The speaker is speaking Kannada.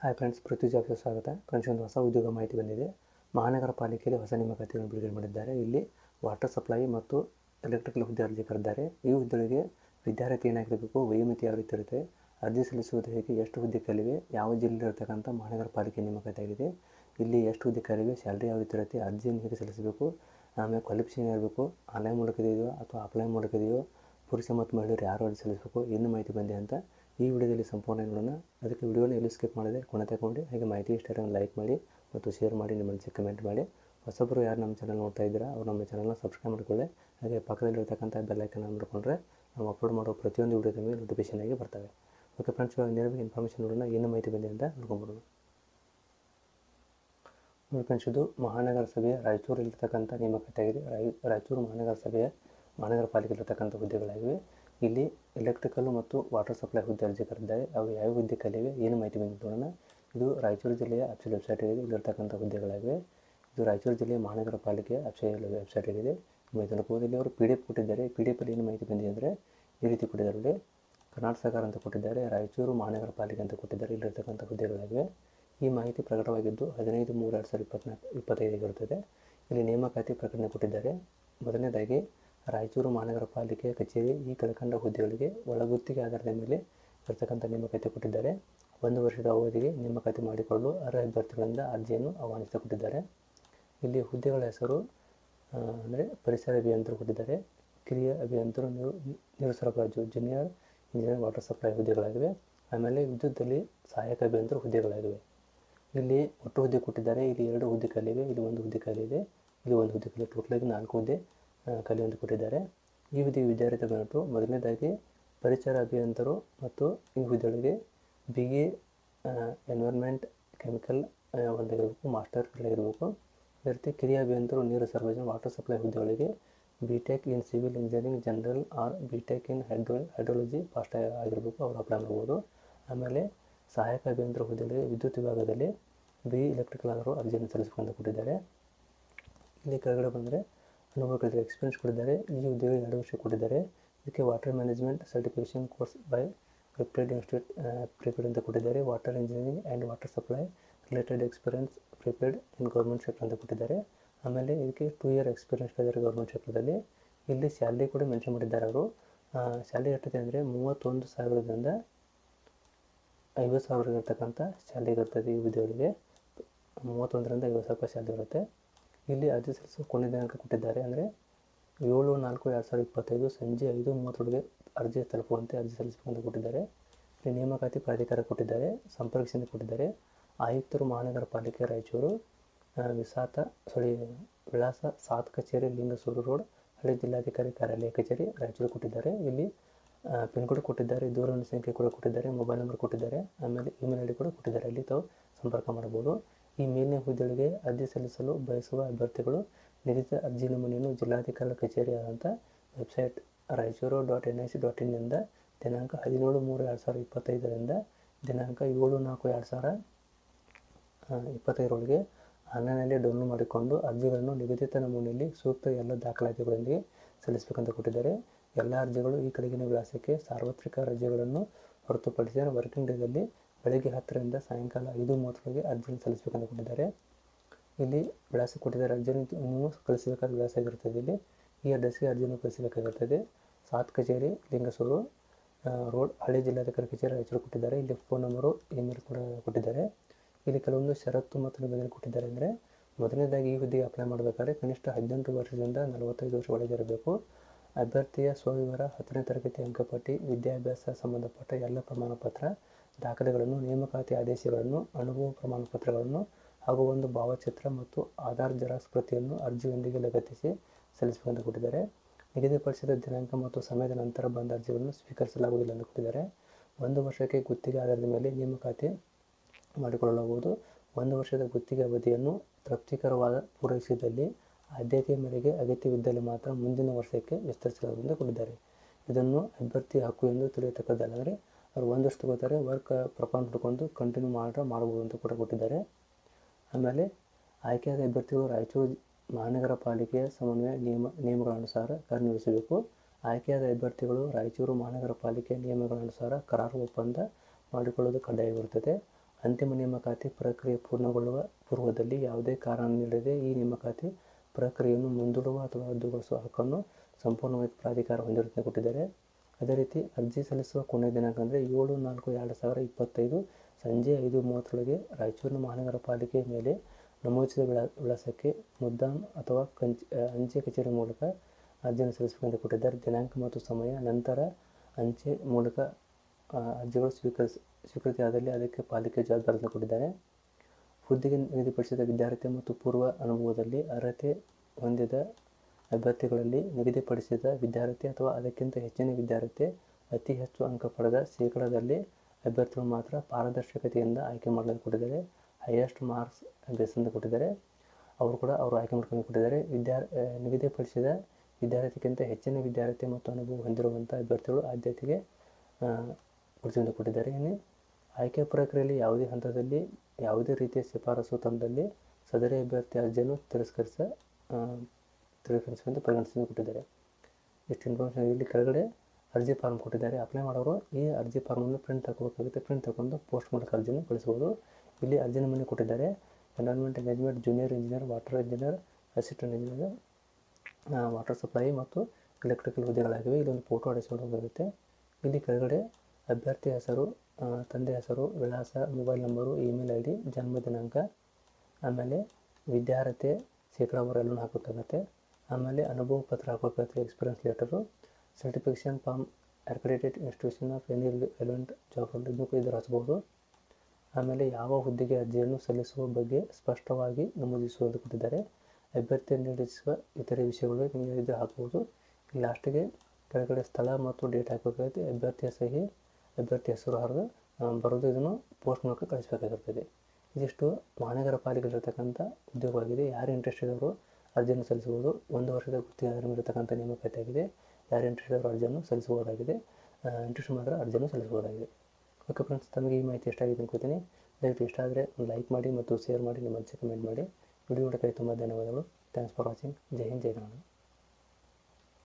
ಹಾಯ್ ಫ್ರೆಂಡ್ಸ್ ಪೃಥ್ವಿ ಜಾಬ್ಗೆ ಸ್ವಾಗತ. ಫ್ರೆಂಡ್ಸ್ ಒಂದು ಹೊಸ ಉದ್ಯೋಗ ಮಾಹಿತಿ ಬಂದಿದೆ. ಮಹಾನಗರ ಪಾಲಿಕೆಯಲ್ಲಿ ಹೊಸ ನೇಮಕಾತಿಯನ್ನು ಬಿಡುಗಡೆ ಮಾಡಿದ್ದಾರೆ. ಇಲ್ಲಿ ವಾಟರ್ ಸಪ್ಲೈ ಮತ್ತು ಎಲೆಕ್ಟ್ರಿಕಲ್ ಹುದ್ದೆ ಅರ್ಜಿ ಕರೆದಿದ್ದಾರೆ. ಈ ಹುದ್ದೆಗಳಿಗೆ ವಿದ್ಯಾರ್ಥಿ ಏನಾಗಿರಬೇಕು ವಯೋಮಿತಿ ಯಾವ ರೀತಿ ಇರುತ್ತೆ, ಅರ್ಜಿ ಸಲ್ಲಿಸುವುದು ಹೇಗೆ, ಎಷ್ಟು ಹುದ್ದೆ ಕಲಿವೆ ಯಾವ ಜಿಲ್ಲೆಯಲ್ಲಿ ಇರತಕ್ಕಂಥ ಮಹಾನಗರ ಪಾಲಿಕೆ ನೇಮಕಾತಿ ಆಗಿದೆ. ಇಲ್ಲಿ ಎಷ್ಟು ಹುದ್ದೆ ಕಲಿವೆ ಸ್ಯಾಲ್ರಿ ಯಾವ ರೀತಿ ಇರುತ್ತೆ, ಅರ್ಜಿಯನ್ನು ಹೇಗೆ ಸಲ್ಲಿಸಬೇಕು, ಆಮೇಲೆ ಕ್ವಾಲಿಫಿಕೇಷನ್ ಇರಬೇಕು ಆನ್ಲೈನ್ ಮೂಲಕ ಇದೆಯೋ ಅಥವಾ ಆಫ್ಲೈನ್ ಮೂಲಕ ಇದೆಯೋ, ಪುರುಷ ಮತ್ತು ಮಹಿಳೆಯರು ಯಾರು ಅರ್ಜಿ ಸಲ್ಲಿಸಬೇಕು, ಏನು ಮಾಹಿತಿ ಬಂದಿದೆ ಅಂತ ಈ ವಿಡಿಯೋದಲ್ಲಿ ಸಂಪೂರ್ಣ ನೋಡೋಣ. ಅದಕ್ಕೆ ವಿಡಿಯೋನ ಎಲ್ಲಿ ಸ್ಕಿಪ್ ಮಾಡಿದೆ, ಕೊನೆ ತಗೊಂಡು ಹಾಗೆ ಮಾಹಿತಿ ಇಷ್ಟ ಲೈಕ್ ಮಾಡಿ ಮತ್ತು ಶೇರ್ ಮಾಡಿ ನಿಮ್ಮ ಅನಿಸಿಕೆ ಕಮೆಂಟ್ ಮಾಡಿ. ಹೊಸೊಬ್ಬರು ಯಾರು ನಮ್ಮ ಚಾನಲ್ ನೋಡ್ತಾ ಇದ್ದೀರಾ, ಅವ್ರು ನಮ್ಮ ಚಾನಲ್ನ ಸಬ್ಸ್ಕ್ರೈಬ್ ಮಾಡ್ಕೊಳ್ಳಿ. ಹಾಗೆ ಪಕ್ಕದಲ್ಲಿರ್ತಕ್ಕಂಥ ಬೆಲ್ಲೈಕನ್ನ ನೋಡಿಕೊಂಡ್ರೆ ನಾವು ಅಪ್ಲೋಡ್ ಮಾಡೋ ಪ್ರತಿಯೊಂದು ವಿಡಿಯೋದ ಮೇಲೆ ನೋಟಿಫಿಕೇಷನ್ ಆಗಿ ಬರ್ತವೆ. ಓಕೆ ಫ್ರೆಂಡ್ಸ್ ಇವಾಗ ನೇರವಾಗಿ ಇನ್ಫಾರ್ಮೇಷನ್ ನೋಡೋಣ ಏನು ಮಾಹಿತಿ ಬಂದಿದೆ ಅಂತ ನೋಡ್ಕೊಂಬಿಡೋಣ ನೋಡಿ ಫ್ರೆಂಡ್ಸ್ ಇದು ಮಹಾನಗರ ಸಭೆಯ ರಾಯಚೂರಲ್ಲಿರ್ತಕ್ಕಂಥ ನೇಮಕಾತಿ ಆಗಿದೆ. ರಾಯ್, ರಾಯಚೂರು ಮಹಾನಗರ ಸಭೆಯ ಮಹಾನಗರ ಪಾಲಿಕೆಯಲ್ಲಿರ್ತಕ್ಕಂಥ ಹುದ್ದೆಗಳಾಗಿವೆ. ಇಲ್ಲಿ ಎಲೆಕ್ಟ್ರಿಕಲ್ ಮತ್ತು ವಾಟರ್ ಸಪ್ಲೈ ಹುದ್ದೆ ಅರ್ಜಿ ಕರೆದಿದ್ದಾರೆ. ಅವು ಯಾವ ಹುದ್ದೆ ಕಲಿವೆ ಏನು ಮಾಹಿತಿ ಬಂದಿದೆ ನೋಡೋಣ. ಇದು ರಾಯಚೂರು ಜಿಲ್ಲೆಯ ಅಫ್ಸಿಯಲ್ ವೆಬ್ಸೈಟ್ ಆಗಿದೆ ಇಲ್ಲಿರ್ತಕ್ಕಂಥ ಹುದ್ದೆಗಳಾಗಿವೆ. ಇದು ರಾಯಚೂರು ಜಿಲ್ಲೆಯ ಮಹಾನಗರ ಪಾಲಿಕೆಯ ಅಫ್ಸಿಯಲ್ ವೆಬ್ಸೈಟ್ ಆಗಿದೆ ಮಾಹಿತಿ ನೋಡ್ಬೋದು ಇಲ್ಲಿ ಅವರು ಪಿ ಡಿ ಎಫ್ ಕೊಟ್ಟಿದ್ದಾರೆ. ಪಿ ಡಿ ಎಫಲ್ಲಿ ಏನು ಮಾಹಿತಿ ಬಂದಿದೆ ಅಂದರೆ ಈ ರೀತಿ ಕೊಟ್ಟಿದ್ದಾರೆ ಕರ್ನಾಟಕ ಸರ್ಕಾರ ಅಂತ ಕೊಟ್ಟಿದ್ದಾರೆ, ರಾಯಚೂರು ಮಹಾನಗರ ಪಾಲಿಕೆ ಅಂತ ಕೊಟ್ಟಿದ್ದಾರೆ, ಇಲ್ಲಿರ್ತಕ್ಕಂಥ ಹುದ್ದೆಗಳಾಗಿವೆ. ಈ ಮಾಹಿತಿ ಪ್ರಕಟವಾಗಿದ್ದು ಹದಿನೈದು ಮೂರು ಎರಡು ಸಾವಿರದ ಇಪ್ಪತ್ತ್ನಾಲ್ಕು ಇಪ್ಪತ್ತೈದಿಗೆ ಇರುತ್ತದೆ ಇಲ್ಲಿ ನೇಮಕಾತಿ ಪ್ರಕಟಣೆ ಕೊಟ್ಟಿದ್ದಾರೆ. ಮೊದಲನೇದಾಗಿ ರಾಯಚೂರು ಮಹಾನಗರ ಪಾಲಿಕೆ ಕಚೇರಿ ಈ ಕೆಳಕಂಡ ಹುದ್ದೆಗಳಿಗೆ ಒಳಗುತ್ತಿಗೆ ಆಧಾರದ ಮೇಲೆ ಇರತಕ್ಕಂಥ ನೇಮಕಾತಿ ಕೊಟ್ಟಿದ್ದಾರೆ. ಒಂದು ವರ್ಷದ ಅವಧಿಗೆ ನೇಮಕಾತಿ ಮಾಡಿಕೊಳ್ಳಲು ಅರ್ಹ ಅಭ್ಯರ್ಥಿಗಳಿಂದ ಅರ್ಜಿಯನ್ನು ಆಹ್ವಾನಿಸಿಕೊಟ್ಟಿದ್ದಾರೆ. ಇಲ್ಲಿ ಹುದ್ದೆಗಳ ಹೆಸರು ಅಂದರೆ ಪರಿಸರ ಅಭಿಯಂತರು ಕೊಟ್ಟಿದ್ದಾರೆ. ಕಿರಿಯ ಅಭಿಯಂತರು ನೀರು ನೀರು ಸರಬರಾಜು ಜೂನಿಯರ್ ಇಂಜಿನಿಯರ್ ವಾಟರ್ ಸಪ್ಲೈ ಹುದ್ದೆಗಳಾಗಿವೆ. ಆಮೇಲೆ ವಿದ್ಯುತ್ತಲ್ಲಿ ಸಹಾಯಕ ಅಭಿಯಂತರು ಹುದ್ದೆಗಳಾಗಿವೆ. ಇಲ್ಲಿ ಒಟ್ಟು ಹುದ್ದೆ ಕೊಟ್ಟಿದ್ದಾರೆ. ಇಲ್ಲಿ ಎರಡು ಹುದ್ದೆ ಖಾಲಿವೆ ಇಲ್ಲಿ ಒಂದು ಹುದ್ದೆ ಖಾಲಿ ಇದೆ. ಇಲ್ಲಿ ಒಂದು ಹುದ್ದೆ ಖಾಲಿ ಟೋಟಲಾಗಿ ನಾಲ್ಕು ಹುದ್ದೆ. ಅಂತ ಕೊಟ್ಟಿದ್ದಾರೆ. ಈ ವಿಧಿ ವಿದ್ಯಾರ್ಥಿಗಳು ಮೊದಲನೇದಾಗಿ ಪರಿಸರ ಅಭಿಯಂತರು ಮತ್ತು ಈ ವಿಧಿಯೊಳಗೆ ಬಿ ಎ ಎನ್ವೈರ್ಮೆಂಟ್ ಕೆಮಿಕಲ್ ಒಂದಾಗಿರಬೇಕು ಮಾಸ್ಟರ್ ಇರಬೇಕು ಅದೇ ರೀತಿ ಕಿರಿಯ ಅಭಿಯಂತರು ನೀರು ಸರಬರಾಜು ವಾಟರ್ ಸಪ್ಲೈ ಹುದ್ದೆಗಳಿಗೆ B tech in civil engineering general or B tech in hydro hydrology passed ಆಗಿರಬೇಕು, ಅವರು ಅಪ್ಲೈ ಮಾಡ್ಬೋದು ಆಮೇಲೆ ಸಹಾಯಕ ಅಭಿಯಂತರ ಹುದ್ದೆಗಳಿಗೆ ವಿದ್ಯುತ್ ವಿಭಾಗದಲ್ಲಿ ಬಿ ಎಲೆಕ್ಟ್ರಿಕಲ್ ಆದರೂ ಅರ್ಜಿಯನ್ನು ಸಲ್ಲಿಸಿಕೊಂಡು ಕೊಟ್ಟಿದ್ದಾರೆ. ಇಲ್ಲಿ ಕೆಳಗಡೆ ಬಂದರೆ ಅನುಭವ ಎಕ್ಸ್ಪೀರಿಯನ್ಸ್ ಕೊಟ್ಟಿದ್ದಾರೆ. ಈ ಉದ್ಯೋಗ ಎರಡು ವರ್ಷ ಕೊಟ್ಟಿದ್ದಾರೆ. ಇದಕ್ಕೆ water management certification course by preferred institute preferred ಅಂತ ಕೊಟ್ಟಿದ್ದಾರೆ. Water engineering and water supply related experience preferred in government sector ಅಂತ ಕೊಟ್ಟಿದ್ದಾರೆ. ಆಮೇಲೆ ಇದಕ್ಕೆ ಟೂ ಇಯರ್ ಎಕ್ಸ್ಪೀರಿಯನ್ಸ್ ಇದ್ದಾರೆ ಗೌರ್ಮೆಂಟ್ ಸೆಕ್ಟರ್ದಲ್ಲಿ ಇಲ್ಲಿ ಸ್ಯಾಲ್ರಿ ಕೂಡ ಮೆನ್ಷನ್ ಮಾಡಿದ್ದಾರೆ ಅವರು. ಸ್ಯಾಲ್ರಿ ಎಷ್ಟಿದೆ ಅಂದರೆ ಮೂವತ್ತೊಂದು ಸಾವಿರದಿಂದ ಐವತ್ತು ಸಾವಿರ ಇರತಕ್ಕಂಥ ಸ್ಯಾಲ್ರಿ ಇರ್ತದೆ ಈ ಹುದ್ದೆಗಳಿಗೆ ಮೂವತ್ತೊಂದರಿಂದ ಐವತ್ತು ಸಾವಿರ ರೂಪಾಯಿ ಸ್ಯಾಲ್ರಿ ಇರುತ್ತೆ ಇಲ್ಲಿ ಅರ್ಜಿ ಸಲ್ಲಿಸಲು ಕೊನೆಯ ದಿನಾಂಕ ಕೊಟ್ಟಿದ್ದಾರೆ. ಅಂದರೆ ಏಳು, ನಾಲ್ಕು, ಎರಡು ಸಾವಿರದ ಇಪ್ಪತ್ತೈದು ಸಂಜೆ ಐದು ಮೂವತ್ತೊಳಗೆ ಅರ್ಜಿ ತಲುಪುವಂತೆ ಅರ್ಜಿ ಸಲ್ಲಿಸಬೇಕಂತ ಕೊಟ್ಟಿದ್ದಾರೆ. ಇಲ್ಲಿ ನೇಮಕಾತಿ ಪ್ರಾಧಿಕಾರ ಕೊಟ್ಟಿದ್ದಾರೆ, ಸಂಪರ್ಕಿಸಿಂದ ಕೊಟ್ಟಿದ್ದಾರೆ. ಆಯುಕ್ತರು ಮಹಾನಗರ ಪಾಲಿಕೆ ರಾಯಚೂರು ವಿಸಾತ ಸಾರಿ ವಿಳಾಸ ಸಾತ್ ಕಚೇರಿ, ಲಿಂಗಸೂರು ರೋಡ್ ಹಳೆ ಜಿಲ್ಲಾಧಿಕಾರಿ ಕಾರ್ಯಾಲಯ ಕಚೇರಿ ರಾಯಚೂರು ಕೊಟ್ಟಿದ್ದಾರೆ. ಇಲ್ಲಿ ಪಿನ್ ಕೋಡ್ ಕೊಟ್ಟಿದ್ದಾರೆ, ದೂರವಾಣಿ ಸಂಖ್ಯೆ ಕೂಡ ಕೊಟ್ಟಿದ್ದಾರೆ, ಮೊಬೈಲ್ ನಂಬರ್ ಕೊಟ್ಟಿದ್ದಾರೆ, ಆಮೇಲೆ ಇಮೇಲ್ ಐ ಡಿ ಕೂಡ ಕೊಟ್ಟಿದ್ದಾರೆ. ಅಲ್ಲಿ ತಾವು ಸಂಪರ್ಕ ಮಾಡಬಹುದು. ಈ ಮೇಲಿನ ಹುದ್ದೆಗಳಿಗೆ ಅರ್ಜಿ ಸಲ್ಲಿಸಲು ಬಯಸುವ ಅಭ್ಯರ್ಥಿಗಳು ನಿಗದಿತ ಅರ್ಜಿ ನಮೂನೆಯನ್ನು ಜಿಲ್ಲಾಧಿಕಾರಿ ಕಚೇರಿ ಆದಂಥ website Raichur dot N I C dot ಇನ್ನಿಂದ ದಿನಾಂಕ ಹದಿನೇಳು ಮೂರು ಎರಡು ಸಾವಿರದ ಇಪ್ಪತ್ತೈದರಿಂದ ದಿನಾಂಕ ಏಳು ನಾಲ್ಕು ಎರಡು ಸಾವಿರ ಇಪ್ಪತ್ತೈದರೊಳಗೆ ಆನ್ಲೈನಲ್ಲಿ ಡೌನ್ಲೋಡ್ ಮಾಡಿಕೊಂಡು ಅರ್ಜಿಗಳನ್ನು ನಿಗದಿತ ನಮೂನೆಯಲ್ಲಿ ಸೂಕ್ತ ಎಲ್ಲ ದಾಖಲಾತಿಗಳೊಂದಿಗೆ ಸಲ್ಲಿಸಬೇಕಂತ ಕೊಟ್ಟಿದ್ದಾರೆ. ಎಲ್ಲ ಅರ್ಜಿಗಳು ಈ ಕೆಳಗಿನ ವಿಳಾಸಕ್ಕೆ ಸಾರ್ವತ್ರಿಕ ರಜೆಗಳನ್ನು ಹೊರತುಪಡಿಸಿದರೆ ವರ್ಕಿಂಗ್ ಡೇದಲ್ಲಿ ಬೆಳಗ್ಗೆ ಹತ್ತರಿಂದ ಸಾಯಂಕಾಲ ಐದು ಮೂವತ್ತರೊಳಗೆ ಅರ್ಜಿಯನ್ನು ಸಲ್ಲಿಸಬೇಕು ಕೊಟ್ಟಿದ್ದಾರೆ ಇಲ್ಲಿ ವಿಳಾಸ ಕೊಟ್ಟಿದ್ದಾರೆ. ಅರ್ಜಿಯನ್ನು ನೀವು ಕಳಿಸಬೇಕಾದ ವಿಳಾಸ ಆಗಿರುತ್ತದೆ ಇಲ್ಲಿ ಈ ಅಡ್ರೆಸ್ಗೆ ಅರ್ಜಿಯನ್ನು ಕಳಿಸಬೇಕಾಗಿರ್ತದೆ ಸಾತ್ ಕಚೇರಿ, ಲಿಂಗಸೂರು ರೋಡ್ ಹಳೆ ಜಿಲ್ಲಾಧಿಕಾರಿ ಕಚೇರಿ ರಾಯಚೂರು ಕೊಟ್ಟಿದ್ದಾರೆ. ಇಲ್ಲಿ ಫೋನ್ ನಂಬರು, ಇಮೇಲ್ ಕೂಡ ಕೊಟ್ಟಿದ್ದಾರೆ. ಇಲ್ಲಿ ಕೆಲವೊಂದು ಷರತ್ತು ಮತ್ತು ನಿಬಂಧನೆ ಕೊಟ್ಟಿದ್ದಾರೆ ಅಂದರೆ ಮೊದಲನೇದಾಗಿ ಈ ಹುದ್ದೆಗೆ ಅಪ್ಲೈ ಮಾಡಬೇಕಾದ್ರೆ ಕನಿಷ್ಠ ಹದಿನೆಂಟು ವರ್ಷದಿಂದ ನಲವತ್ತೈದು ವರ್ಷ ಒಳಗಿರಬೇಕು ಅಭ್ಯರ್ಥಿಯ ಸ್ವವಿವರ ಹತ್ತನೇ ತರಗತಿ ಅಂಕಪಟ್ಟಿ, ವಿದ್ಯಾಭ್ಯಾಸ ಸಂಬಂಧಪಟ್ಟ ಎಲ್ಲ ಪ್ರಮಾಣಪತ್ರ ದಾಖಲೆಗಳನ್ನು, ನೇಮಕಾತಿ ಆದೇಶಗಳನ್ನು, ಅನುಭವ ಪ್ರಮಾಣಪತ್ರಗಳನ್ನು ಹಾಗೂ ಒಂದು ಭಾವಚಿತ್ರ ಮತ್ತು ಆಧಾರ್ ಜೆರಾಕ್ಸ್ ಪ್ರತಿಯನ್ನು ಅರ್ಜಿಯೊಂದಿಗೆ ಲಗತ್ತಿಸಿ ಸಲ್ಲಿಸಬೇಕಂತ ಕೊಟ್ಟಿದ್ದಾರೆ. ನಿಗದಿಪಡಿಸಿದ ದಿನಾಂಕ ಮತ್ತು ಸಮಯದ ನಂತರ ಬಂದ ಅರ್ಜಿಗಳನ್ನು ಸ್ವೀಕರಿಸಲಾಗುವುದಿಲ್ಲ ಎಂದು ಕೊಟ್ಟಿದ್ದಾರೆ. ಒಂದು ವರ್ಷಕ್ಕೆ ಗುತ್ತಿಗೆ ಆಧಾರದ ಮೇಲೆ ನೇಮಕಾತಿ ಮಾಡಿಕೊಳ್ಳಲಾಗುವುದು. ಒಂದು ವರ್ಷದ ಗುತ್ತಿಗೆ ಅವಧಿಯನ್ನು ತೃಪ್ತಿಕರವಾದ ಪೂರೈಸಿದಲ್ಲಿ ಆದ್ಯತೆಯ ಮೇರೆಗೆ ಅಗತ್ಯವಿದ್ದಲ್ಲಿ ಮಾತ್ರ ಮುಂದಿನ ವರ್ಷಕ್ಕೆ ವಿಸ್ತರಿಸಲಾಗುವುದು ಕೊಟ್ಟಿದ್ದಾರೆ. ಇದನ್ನು ಅಭ್ಯರ್ಥಿ ಹಕ್ಕು ಎಂದು ತಿಳಿಯತಕ್ಕದ್ದಲ್ಲ ಅಂದರೆ ಅವರು ಒಂದಷ್ಟು ತಗೋತಾರೆ ವರ್ಕ್ ಪ್ರಪಾಂಡ್ ಹಿಡ್ಕೊಂಡು ಕಂಟಿನ್ಯೂ ಮಾಡ್ರೆ ಮಾಡ್ಬೋದು ಅಂತ ಕೂಡ ಕೊಟ್ಟಿದ್ದಾರೆ. ಆಮೇಲೆ ಆಯ್ಕೆಯಾದ ಅಭ್ಯರ್ಥಿಗಳು ರಾಯಚೂರು ಮಹಾನಗರ ಪಾಲಿಕೆಯ ಸಮನ್ವಯ ನಿಯಮ ನಿಯಮಗಳ ಅನುಸಾರ ಕಾರ್ಯನಿರ್ವಹಿಸಬೇಕು ಆಯ್ಕೆಯಾದ ಅಭ್ಯರ್ಥಿಗಳು ರಾಯಚೂರು ಮಹಾನಗರ ಪಾಲಿಕೆ ನಿಯಮಗಳ ಅನುಸಾರ ಕರಾರು ಒಪ್ಪಂದ ಮಾಡಿಕೊಳ್ಳುವುದು ಕಡ್ಡಾಯವಿರುತ್ತದೆ ಅಂತಿಮ ನೇಮಕಾತಿ ಪ್ರಕ್ರಿಯೆ ಪೂರ್ಣಗೊಳ್ಳುವ ಪೂರ್ವದಲ್ಲಿ ಯಾವುದೇ ಕಾರಣ ನೀಡದೆ ಈ ನೇಮಕಾತಿ ಪ್ರಕ್ರಿಯೆಯನ್ನು ಮುಂದೂಡುವ ಅಥವಾ ರದ್ದುಗೊಳಿಸುವ ಹಕ್ಕನ್ನು ಸಂಪೂರ್ಣವಾಗಿ ಪ್ರಾಧಿಕಾರ ಹೊಂದಿರುತ್ತೆ ಕೊಟ್ಟಿದ್ದಾರೆ. ಅದೇ ರೀತಿ ಅರ್ಜಿ ಸಲ್ಲಿಸುವ ಕೊನೆಯ ದಿನಾಂಕ ಅಂದರೆ ಏಳು ನಾಲ್ಕು ಎರಡು ಸಾವಿರ ಇಪ್ಪತ್ತೈದು ಸಂಜೆ ಐದು ಮೂವತ್ತರೊಳಗೆ ರಾಯಚೂರು ಮಹಾನಗರ ಪಾಲಿಕೆ ಮೇಲೆ ನಮೂದಿಸಿದ ವಿಳಾ, ವಿಳಾಸಕ್ಕೆ ಮುದ್ದಾಂ ಅಥವಾ ಕಂಚ್ ಅಂಚೆ ಕಚೇರಿ ಮೂಲಕ ಅರ್ಜಿಯನ್ನು ಸಲ್ಲಿಸಬೇಕೆಂದು ಕೊಟ್ಟಿದ್ದಾರೆ. ದಿನಾಂಕ ಮತ್ತು ಸಮಯ, ನಂತರ ಅಂಚೆ ಮೂಲಕ ಅರ್ಜಿಗಳು ಸ್ವೀಕರಿಸ, ಸ್ವೀಕೃತಿಯಾದಲ್ಲಿ ಅದಕ್ಕೆ ಪಾಲಿಕೆ ಜವಾಬ್ದಾರಿಯನ್ನು ಕೊಟ್ಟಿದ್ದಾರೆ. ಹುದ್ದೆಗೆ ನಿಗದಿಪಡಿಸಿದ ವಿದ್ಯಾರ್ಥಿ ಮತ್ತು ಪೂರ್ವ ಅನುಭವದಲ್ಲಿ ಅರ್ಹತೆ ಹೊಂದಿದ ಅಭ್ಯರ್ಥಿಗಳಲ್ಲಿ ನಿಗದಿಪಡಿಸಿದ ವಿದ್ಯಾರ್ಥಿ ಅಥವಾ ಅದಕ್ಕಿಂತ ಹೆಚ್ಚಿನ ವಿದ್ಯಾರ್ಥಿ ಅತಿ ಹೆಚ್ಚು ಅಂಕ ಪಡೆದ ಶೇಕಡದಲ್ಲಿ ಅಭ್ಯರ್ಥಿಗಳು ಮಾತ್ರ ಪಾರದರ್ಶಕತೆಯಿಂದ ಆಯ್ಕೆ ಮಾಡಲು ಕೊಟ್ಟಿದ್ದಾರೆ. ಹೈಯೆಸ್ಟ್ ಮಾರ್ಕ್ಸ್ ಬೇಸಂದ ಕೊಟ್ಟಿದ್ದಾರೆ. ಅವರು ಕೂಡ ಅವರು ಆಯ್ಕೆ ಮಾಡ್ಕೊಂಡು ಕೊಟ್ಟಿದ್ದಾರೆ. ವಿದ್ಯಾ ನಿಗದಿಪಡಿಸಿದ ವಿದ್ಯಾರ್ಥಿಗಿಂತ ಹೆಚ್ಚಿನ ವಿದ್ಯಾರ್ಥಿ ಮತ್ತು ಅನುಭವ ಹೊಂದಿರುವಂಥ ಅಭ್ಯರ್ಥಿಗಳು ಆದ್ಯತೆಗೆ ಆ, ಕೊಟ್ಟಿದ್ದಾರೆ. ಇನ್ನು ಆಯ್ಕೆ ಪ್ರಕ್ರಿಯೆಯಲ್ಲಿ ಯಾವುದೇ ಹಂತದಲ್ಲಿ ಯಾವುದೇ ರೀತಿಯ ಶಿಫಾರಸು ತಂದಲ್ಲಿ ಸದರಿ ಅಭ್ಯರ್ಥಿ ಅರ್ಜಿಯನ್ನು ತಿರಸ್ಕರಿಸ ತಿರಸ್ಕರಿಸುವಂತೆ ಪರಿಗಣಿಸಿ ಕೊಟ್ಟಿದ್ದಾರೆ. ಇಷ್ಟು ಇನ್ಫಾರ್ಮೇಷನ್ ಇಲ್ಲಿ ಕೆಳಗಡೆ ಅರ್ಜಿ ಫಾರ್ಮ್ ಕೊಟ್ಟಿದ್ದಾರೆ. ಅಪ್ಲೈ ಮಾಡೋರು ಈ ಅರ್ಜಿ ಫಾರ್ಮನ್ನು ಪ್ರಿಂಟ್ ತಗೋಬೇಕಾಗುತ್ತೆ ಪ್ರಿಂಟ್ ತಗೊಂಡು ಪೋಸ್ಟ್ ಮೂಲಕ ಅರ್ಜಿಯನ್ನು ಕಳಿಸ್ಬೋದು. ಇಲ್ಲಿ ಅರ್ಜಿ ನಮೂನೆ ಕೊಟ್ಟಿದ್ದಾರೆ. Environment management junior engineer water engineer assistant engineer water supply ಮತ್ತು ಎಲೆಕ್ಟ್ರಿಕಲ್ ಹುದ್ದೆಗಳಾಗಿವೆ. ಇಲ್ಲೊಂದು ಫೋಟೋ ಅಡಿಸ್ಕೊಳ್ಳೋದಿರುತ್ತೆ ಇಲ್ಲಿ ಕೆಳಗಡೆ ಅಭ್ಯರ್ಥಿ ಹೆಸರು ತಂದೆ ಹೆಸರು, ವಿಳಾಸ mobile number email I D ಜನ್ಮ ದಿನಾಂಕ, ಆಮೇಲೆ ವಿದ್ಯಾರ್ಹತೆ ಶೇಕಡಾವಾರು ಎಲ್ಲನೂ ಹಾಕಬೇಕಾಗತ್ತೆ. ಆಮೇಲೆ ಅನುಭವ ಪತ್ರ ಹಾಕೋಬೇಕು experience letter certification from accredited institution of any relevant job ಇದನ್ನು ಕೂಡ ಹಚ್ಬೋದು ಆಮೇಲೆ ಯಾವ ಹುದ್ದೆಗೆ ಅರ್ಜಿಯನ್ನು ಸಲ್ಲಿಸುವ ಬಗ್ಗೆ ಸ್ಪಷ್ಟವಾಗಿ ನಮೂದಿಸುವುದು ಕೊಟ್ಟಿದ್ದಾರೆ. ಅಭ್ಯರ್ಥಿ ನಿರ್ದೇಶಿಸುವ ಇತರೆ ವಿಷಯಗಳು ನೀವು ಇದು ಹಾಕ್ಬೋದು. ಲಾಸ್ಟಿಗೆ ಕೆಳಗಡೆ ಸ್ಥಳ ಮತ್ತು ಡೇಟ್ ಹಾಕಬೇಕಾಗುತ್ತೆ ಅಭ್ಯರ್ಥಿಯ ಸಹಿ ಅಭ್ಯರ್ಥಿ ಹೆಸರು ಹರಿದು ಬರೋದು ಇದನ್ನು ಪೋಸ್ಟ್ ಮೂಲಕ ಕಳಿಸಬೇಕಾಗಿರ್ತದೆ. ಇದಿಷ್ಟು ಮಹಾನಗರ ಪಾಲಿಕೆಯಲ್ಲಿರ್ತಕ್ಕಂಥ ಉದ್ಯೋಗವಾಗಿದೆ. ಯಾರು ಇಂಟ್ರೆಸ್ಟ್ ಇರೋರು ಅರ್ಜಿಯನ್ನು ಸಲ್ಲಿಸಬಹುದು. ಒಂದು ವರ್ಷದ ಗುತ್ತಿಗೆ ಆಧಾರ ಮೇಲೆ ಇರತಕ್ಕಂಥ ನೇಮಕಾತಿ ಆಗಿದೆ ಯಾರು ಇಂಟ್ರೆಸ್ಟ್ ಇದ್ದಾರೋ ಅರ್ಜಿಯನ್ನು ಸಲ್ಲಿಸಬಹುದಾಗಿದೆ. ಇಂಟ್ರೆಸ್ಟ್ ಮಾತ್ರ ಅರ್ಜಿಯನ್ನು ಸಲ್ಲಿಸಬಹುದಾಗಿದೆ. ಓಕೆ ಫ್ರೆಂಡ್ಸ್ ತಮಗೆ ಈ ಮಾಹಿತಿ ಎಷ್ಟಾಗಿದೆ ಅನ್ಕೋತೀನಿ ದಯವಿಟ್ಟು ಇಷ್ಟ ಆದರೆ ಲೈಕ್ ಮಾಡಿ ಮತ್ತು ಶೇರ್ ಮಾಡಿ, ನಿಮ್ಮ ಅನಿಸಿಕೆ ಕಮೆಂಟ್ ಮಾಡಿ. ವಿಡಿಯೋ ನೋಡೋಕ್ಕೆ ತುಂಬ ಧನ್ಯವಾದಗಳು. ಥ್ಯಾಂಕ್ಸ್ ಫಾರ್ ವಾಚಿಂಗ್ ಜೈ ಹಿಂದ್, ಜೈ ಕನ್ನಡ.